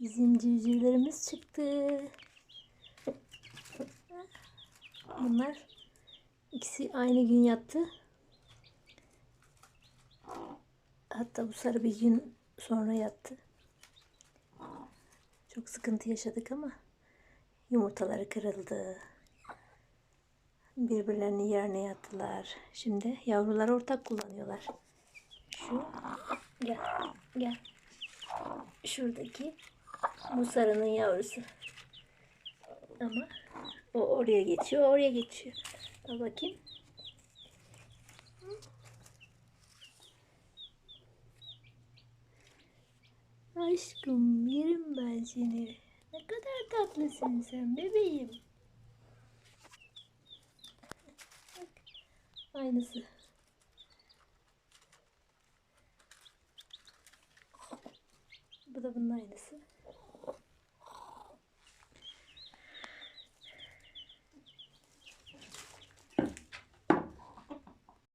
Bizim civcivlerimiz çıktı. Bunlar ikisi aynı gün yattı. Hatta bu sarı bir gün sonra yattı. Çok sıkıntı yaşadık ama yumurtaları kırıldı. Birbirlerinin yerine yattılar. Şimdi yavruları ortak kullanıyorlar. Şu gel gel. Şuradaki bu sarının yavrusu. Ama o oraya geçiyor, oraya geçiyor. Al bakayım. Aşkım yerim ben seni. Ne kadar tatlısın sen bebeğim. Bak, Aynısı. Bu da bunun aynısı.